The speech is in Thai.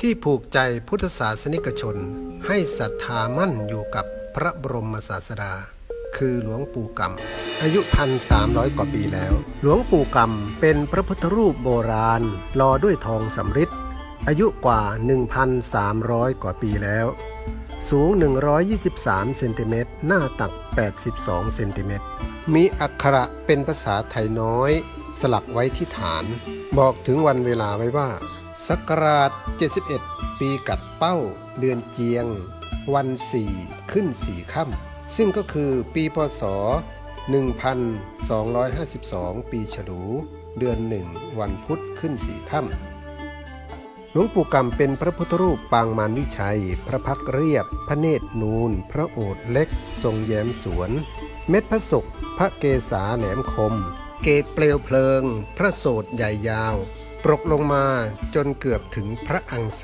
ที่ผูกใจพุทธศาสนิกชน ให้ศรัทธามั่นอยู่กับพระบรมศาสดา คือหลวงปู่กำอายุพันสามร้อยกว่าปีแล้ว หลวงปู่กำเป็นพระพุทธรูปโบราณลอด้วยทองสำริดอายุกว่า 1,300 กว่าปีแล้ว สูง 123 เซนติเมตร หน้าตัก 82 เซนติเมตร มีอักขระเป็นภาษาไทยน้อย สลักไว้ที่ฐาน บอกถึงวันเวลาไว้ว่า ศักราช71 ปีกัดเป้า เดือนเจียง วันสี่ขึ้นสี่ค่ำซึ่งก็คือปีพศ 1252 ปีฉลูเดือนหนึ่งวันพุธขึ้นสี่ค่ำหลวงปู่กำเป็นพระพุทธรูปปางมารวิชัย พระพักเรียบ พระเนตรนูน พระโอษฐ์เล็ก ทรงแย้มสวน เม็ดพระศกพระเกศาแหลมคม เกตเปลวเพลิง พระโสดใหญ่ยาว ปรกลงมาจนเกือบถึงพระอังสา